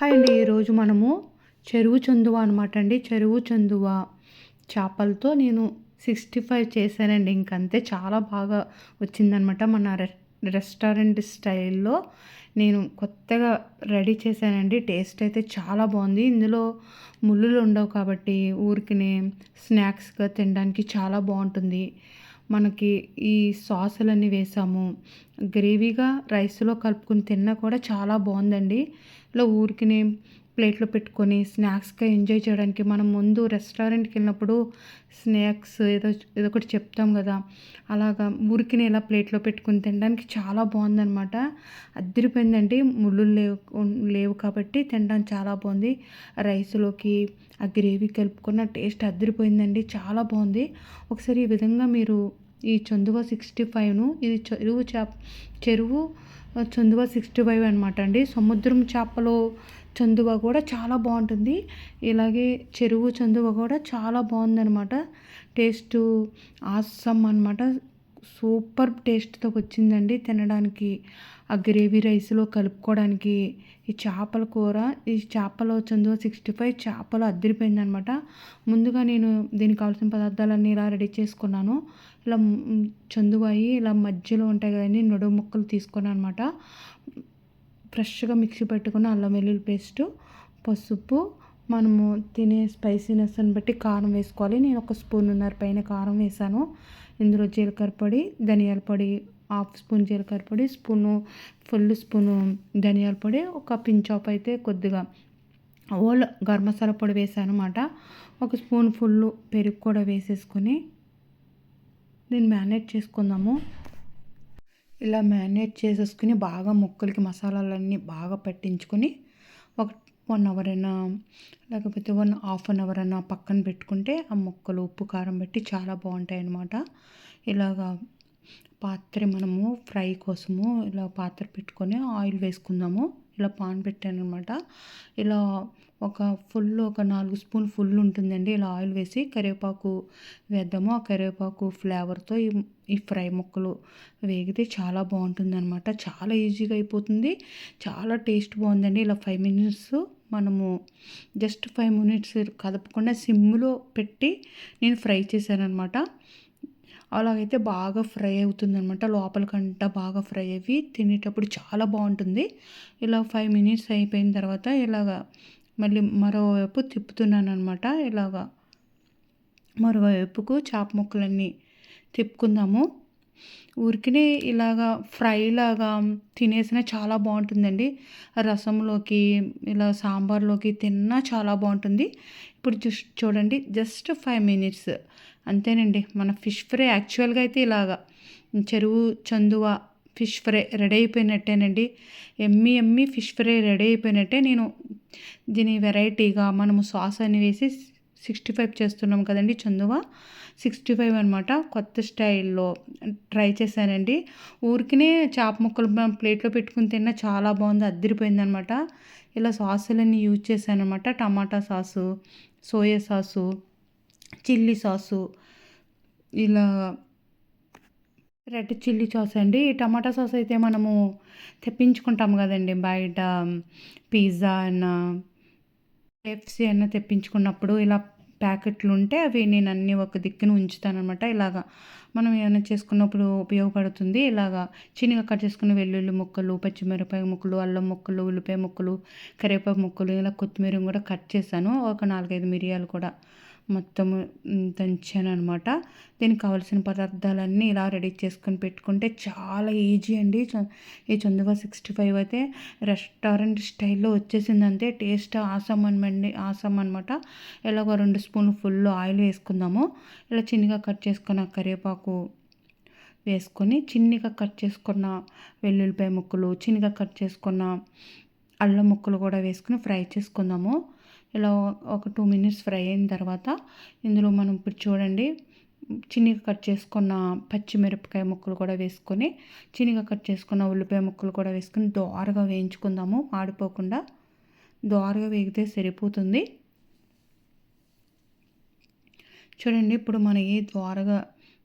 Hi అండి. ఈరోజు మనము చెరువు చందువ అనమాట అండి. చెరువు చందువ చేపలతో నేను సిక్స్టీ ఫైవ్ చేశానండి. ఇంకంతే చాలా బాగా వచ్చిందనమాట మన రె రెస్టారెంట్ స్టైల్లో. నేను కొత్తగా రెడీ చేశానండి. టేస్ట్ అయితే చాలా బాగుంది. ఇందులో ముళ్ళులు ఉండవు కాబట్టి ఊరికినే స్నాక్స్గా తినడానికి చాలా బాగుంటుంది. మనకి ఈ సాసులన్నీ వేసాము. గ్రేవీగా రైస్లో కలుపుకొని తిన్నా కూడా చాలా బాగుందండి. ఇలా ఊరికినే ప్లేట్లో పెట్టుకొని స్నాక్స్గా ఎంజాయ్ చేయడానికి మనం ముందు రెస్టారెంట్కి వెళ్ళినప్పుడు స్నాక్స్ ఏదో ఏదో ఒకటి చెప్తాం కదా. అలాగా ఊరికినే ఇలా ప్లేట్లో పెట్టుకుని తినడానికి చాలా బాగుందనమాట అద్దరిపోయిందండి. ముళ్ళు లేవు లేవు కాబట్టి తినడానికి చాలా బాగుంది. రైస్లోకి ఆ గ్రేవీ కలుపుకున్న టేస్ట్ అద్దరిపోయిందండి. చాలా బాగుంది. ఒకసారి ఈ విధంగా మీరు ఈ చందువ సిక్స్టీ ఫైవ్ను ఇది చెరువు చేప చెరువు చందువ సిక్స్టీ ఫైవ్ అనమాట అండి. సముద్రం చేపలు చందువ కూడా చాలా బాగుంటుంది. ఇలాగే చెరువు చందువ కూడా చాలా బాగుందనమాట టేస్ట్ ఆసమ్ అనమాట సూపర్ టేస్ట్తో వచ్చిందండి తినడానికి. ఆ గ్రేవీ రైస్లో కలుపుకోవడానికి ఈ చేపల కూర ఈ చేపలు చందువ సిక్స్టీ ఫైవ్ చేపలు అద్దరిపోయింది అనమాట ముందుగా నేను దీనికి కావాల్సిన పదార్థాలన్నీ ఇలా రెడీ చేసుకున్నాను. ఇలా చందువాయి ఇలా మధ్యలో ఉంటాయి కదండి నడుము ముక్కలు తీసుకున్నాను అనమాట ఫ్రెష్గా మిక్సీ పెట్టుకున్న అల్లం వెల్లుల్లి పేస్టు పసుపు మనము తినే స్పైసీనెస్ని బట్టి కారం వేసుకోవాలి. నేను ఒక స్పూన్ ఉన్నారు పైన కారం వేసాను. ఇందులో జీలకర్ర పొడి ధనియాల పొడి హాఫ్ స్పూన్ జీలకర్ర పొడి స్పూను ఫుల్ స్పూను ధనియాల పొడి ఒక పించ్ ఆఫ్ అయితే కొద్దిగా ఓల్ గరం మసాలా పొడి వేసాను అనమాట ఒక స్పూన్ ఫుల్ పెరుగు కూడా వేసేసుకొని దీన్ని మ్యారినేట్ చేసుకుందాము. ఇలా మ్యారినేట్ చేసేసుకుని బాగా ముక్కలకి మసాలాలన్నీ బాగా పట్టించుకొని ఒక వన్ అవర్ అయినా లేకపోతే వన్ హాఫ్ అన్ అవర్ అయినా పక్కన పెట్టుకుంటే ఆ ముక్కలు ఉప్పు కారం పెట్టి చాలా బాగుంటాయి అన్నమాట ఇలాగా పాత్ర మనము ఫ్రై కోసము ఇలా పాత్ర పెట్టుకొని ఆయిల్ వేసుకుందాము. ఇలా పాన్ పెట్టాను అనమాట ఇలా ఒక ఫుల్ ఒక నాలుగు స్పూన్ ఫుల్ ఉంటుందండి. ఇలా ఆయిల్ వేసి కరివేపాకు వేద్దాము. ఆ కరివేపాకు ఫ్లేవర్తో ఈ ఈ ఫ్రై ముక్కలు వేగితే చాలా బాగుంటుంది అనమాట చాలా ఈజీగా అయిపోతుంది. చాలా టేస్ట్ బాగుందండి. ఇలా ఫైవ్ మినిట్స్ మనము జస్ట్ ఫైవ్ మినిట్స్ కదపకుండా సిమ్లో పెట్టి నేను ఫ్రై చేశాను అనమాట అలాగైతే బాగా ఫ్రై అవుతుందనమాట లోపలికంట బాగా ఫ్రై అయ్యి తినేటప్పుడు చాలా బాగుంటుంది. ఇలా ఫైవ్ మినిట్స్ అయిపోయిన తర్వాత ఇలాగ మళ్ళీ మరోవైపు తిప్పుతున్నాను అనమాట ఇలాగా మరోవైపుకు చేప ముక్కలన్నీ తిప్పుకుందాము. ఊరికినే ఇలాగా ఫ్రై లాగా తినేసినా చాలా బాగుంటుందండి. రసంలోకి ఇలా సాంబార్లోకి తిన్నా చాలా బాగుంటుంది. ఇప్పుడు చూడండి జస్ట్ ఫైవ్ మినిట్స్. అంతేనండి మన ఫిష్ ఫ్రై యాక్చువల్గా అయితే ఇలాగా. చెరువు చందువ ఫిష్ ఫ్రై రెడీ అయిపోయినట్టేనండి. ఎమ్మి ఎమ్మి ఫిష్ ఫ్రై రెడీ అయిపోయినట్టే నేను దీని వెరైటీగా మనము సాస్ అని వేసి సిక్స్టీ ఫైవ్ చేస్తున్నాం కదండి చందువ? సిక్స్టీ ఫైవ్ అనమాట కొత్త స్టైల్లో ట్రై చేశానండి. ఊరికినే చేప ముక్కలు ప్లేట్లో పెట్టుకుని తిన్నా చాలా బాగుంది అద్దరిపోయింది అనమాట ఇలా సాసులన్నీ యూజ్ చేశాను అనమాట tomato sauce soya sauce chilli sauce ఇలా రెడ్ చిల్లీ సాస్ అండి. ఈ టమాటా సాస్ అయితే మనము తెప్పించుకుంటాం కదండి బయట పిజ్జా అన్న కేఎఫ్సీ అయినా తెప్పించుకున్నప్పుడు ఇలా ప్యాకెట్లు ఉంటే అవి నేను అన్నీ ఒక దిక్కున ఉంచుతానమాట ఇలాగా మనం ఏమైనా చేసుకున్నప్పుడు ఉపయోగపడుతుంది. ఇలాగా చిన్నగా కట్ చేసుకున్న వెల్లుల్లి ముక్కలు పచ్చిమిరపకాయ ముక్కలు అల్లం ముక్కలు ఉల్లిపాయ ముక్కలు కరివేపాకు ముక్కలు ఇలా కొత్తిమీర కూడా కట్ చేశాను. ఒక నాలుగైదు మిరియాలు కూడా. మొత్తము దంచాను అనమాట దీనికి కావాల్సిన పదార్థాలన్నీ ఇలా రెడీ చేసుకొని పెట్టుకుంటే చాలా ఈజీ అండి. ఈ చందువా సిక్స్టీ ఫైవ్ అయితే రెస్టారెంట్ స్టైల్లో వచ్చేసింది అంతే టేస్ట్ ఆసమ్ అనమండి ఆసమ్ అనమాట ఇలాగ రెండు స్పూన్లు ఫుల్ ఆయిల్ వేసుకుందాము. ఇలా చిన్నగా కట్ చేసుకున్న కరివేపాకు వేసుకొని చిన్నగా కట్ చేసుకున్న వెల్లుల్లిపాయ ముక్కలు చిన్నగా కట్ చేసుకున్న అల్లం ముక్కలు కూడా వేసుకుని ఫ్రై చేసుకుందాము. ఇలా ఒక టూ మినిట్స్ ఫ్రై అయిన తర్వాత ఇందులో మనం ఇప్పుడు చూడండి చిన్నగా కట్ చేసుకున్న పచ్చిమిరపకాయ ముక్కలు కూడా వేసుకొని చిన్నగా కట్ చేసుకున్న ఉల్లిపాయ ముక్కలు కూడా వేసుకొని దోరగా వేయించుకుందాము. మాడిపోకుండా దోరగా వేగితే సరిపోతుంది. చూడండి ఇప్పుడు మనకి ద్వారగా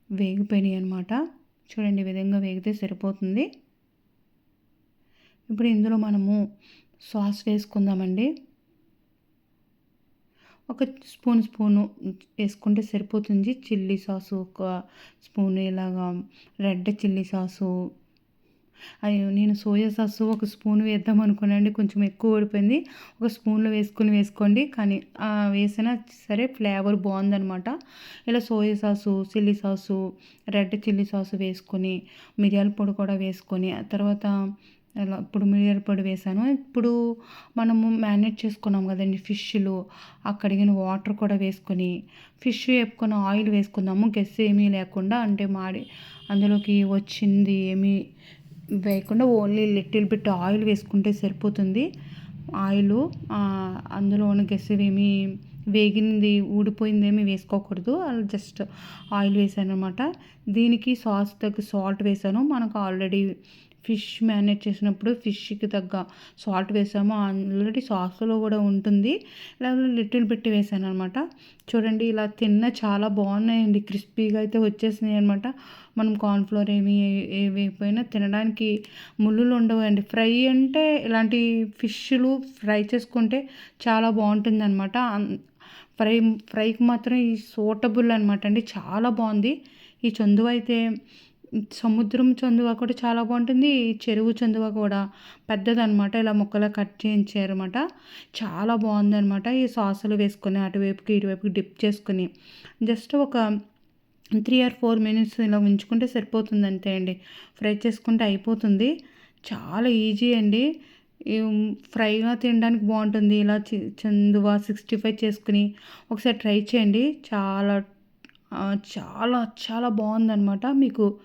వేగిపోయినాయి అనమాట చూడండి ఈ విధంగా వేగితే సరిపోతుంది. ఇప్పుడు ఇందులో మనము సాస్ వేసుకుందామండి. ఒక స్పూన్ స్పూను వేసుకుంటే సరిపోతుంది. చిల్లీ సాసు ఒక స్పూన్ ఇలాగా రెడ్ చిల్లీ సాసు. అయ్యో నేను సోయా సాసు ఒక స్పూన్ వేద్దాం అనుకున్నాండి కొంచెం ఎక్కువ ఓడిపోయింది ఒక స్పూన్లో వేసుకుని వేసుకోండి. కానీ వేసినా సరే ఫ్లేవర్ బాగుందనమాట ఇలా soya sauce chilli sauce red chilli sauce వేసుకొని మిరియాల పొడి కూడా వేసుకొని ఆ తర్వాత అలా ఇప్పుడు మిరియాల పొడి వేసాను. ఇప్పుడు మనము మ్యారినేట్ చేసుకున్నాం కదండి ఫిష్లు అక్కడిగిన వాటర్ కూడా వేసుకొని ఫిష్ వేపుకున్న ఆయిల్ వేసుకుందాము. గెస్ ఏమీ లేకుండా అంటే మాడి అందులోకి వచ్చింది ఏమీ వేయకుండా ఓన్లీ లిటిల్ బిట్ ఆయిల్ వేసుకుంటే సరిపోతుంది. ఆయిల్ అందులో ఉన్న గెస్సేమీ వేగింది ఊడిపోయిందేమీ వేసుకోకూడదు. అలా జస్ట్ ఆయిల్ వేసాను అనమాట దీనికి సాస్ తగ్గ సాల్ట్ వేసాను. మనకు ఆల్రెడీ ఫిష్ మ్యారినేట్ చేసినప్పుడు ఫిష్కి తగ్గ సాల్ట్ వేసాము. ఆల్రెడీ సాస్లో కూడా ఉంటుంది. ఇలా లిటిల్ పెట్టి వేసాను అనమాట చూడండి ఇలా తిన్న చాలా బాగున్నాయండి. క్రిస్పీగా అయితే వచ్చేసినాయి అనమాట మనం కార్న్ఫ్లోర్ ఏమి ఏమైపోయినా తినడానికి ముళ్ళులు ఉండవండి. ఫ్రై అంటే ఇలాంటి ఫిష్లు ఫ్రై చేసుకుంటే చాలా బాగుంటుంది అనమాట ఫ్రై ఫ్రైకి మాత్రం ఈ సూటబుల్ అనమాట అండి. చాలా బాగుంది. ఈ చందువ అయితే సముద్రం చందువ కూడా చాలా బాగుంటుంది. చెరువు చందువ కూడా పెద్దదనమాట ఇలా ముక్కలా కట్ చేయించారనమాట చాలా బాగుందనమాట ఈ సాసులు వేసుకొని అటువైపుకి ఇటువైపుకి డిప్ చేసుకుని జస్ట్ ఒక త్రీ ఆర్ ఫోర్ మినిట్స్ ఇలా ఉంచుకుంటే సరిపోతుంది అంతే అండి. ఫ్రై చేసుకుంటే అయిపోతుంది. చాలా ఈజీ అండి. ఫ్రైగా తినడానికి బాగుంటుంది. ఇలా చందువ సిక్స్టీ ఫైవ్ చేసుకుని ఒకసారి ట్రై చేయండి. చాలా చాలా చాలా బాగుందనమాట మీకు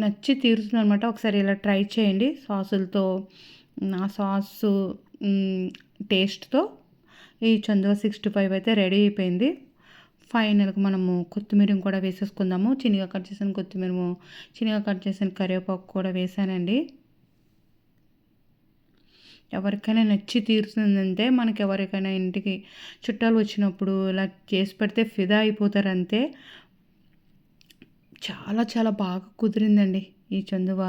నచ్చి తీరుతుందనమాట ఒకసారి ఇలా ట్రై చేయండి. సాసులతో నా సాసు టేస్ట్తో ఈ చందువ సిక్స్టీ ఫైవ్ అయితే రెడీ అయిపోయింది. ఫైనల్కి మనము కొత్తిమీర కూడా వేసేసుకుందాము. చిన్నగా కట్ చేసిన కొత్తిమీర చిన్నగా కట్ చేసిన కరివేపాకు కూడా వేసానండి. ఎవరికైనా నచ్చి తీరుతుందంటే మనకి ఎవరికైనా ఇంటికి చుట్టాలు వచ్చినప్పుడు ఇలా చేసి పెడితే ఫిదా అయిపోతారు అంతే చాలా చాలా బాగా కుదిరిందండి ఈ చందువ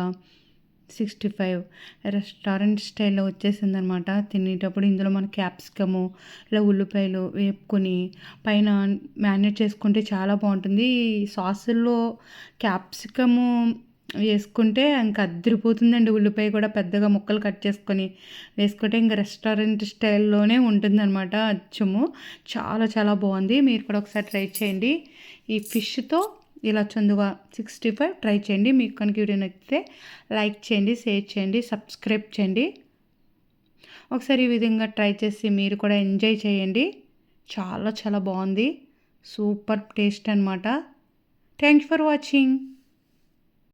సిక్స్టీ ఫైవ్ రెస్టారెంట్ స్టైల్లో వచ్చేసింది అనమాట తినేటప్పుడు ఇందులో మన క్యాప్సికము ఇలా ఉల్లిపాయలు వేపుకొని పైన మ్యారినేట్ చేసుకుంటే చాలా బాగుంటుంది. ఈ సాసుల్లో క్యాప్సికము వేసుకుంటే ఇంకా అద్దరిపోతుందండి ఉల్లిపాయ కూడా పెద్దగా ముక్కలు కట్ చేసుకొని వేసుకుంటే ఇంకా రెస్టారెంట్ స్టైల్లోనే ఉంటుందన్నమాట అచ్చము. చాలా చాలా బాగుంది. మీరు కూడా ఒకసారి ట్రై చేయండి. ఈ ఫిష్తో ఇలా చందుగా సిక్స్టీ ఫైవ్ ట్రై చేయండి. మీకు కనుక వీడియో నచ్చితే లైక్ చేయండి షేర్ చేయండి సబ్స్క్రైబ్ చేయండి. ఒకసారి ఈ విధంగా ట్రై చేసి మీరు కూడా ఎంజాయ్ చేయండి. చాలా చాలా బాగుంది. సూపర్ టేస్ట్ అనమాట థ్యాంక్ ఫర్ వాచింగ్.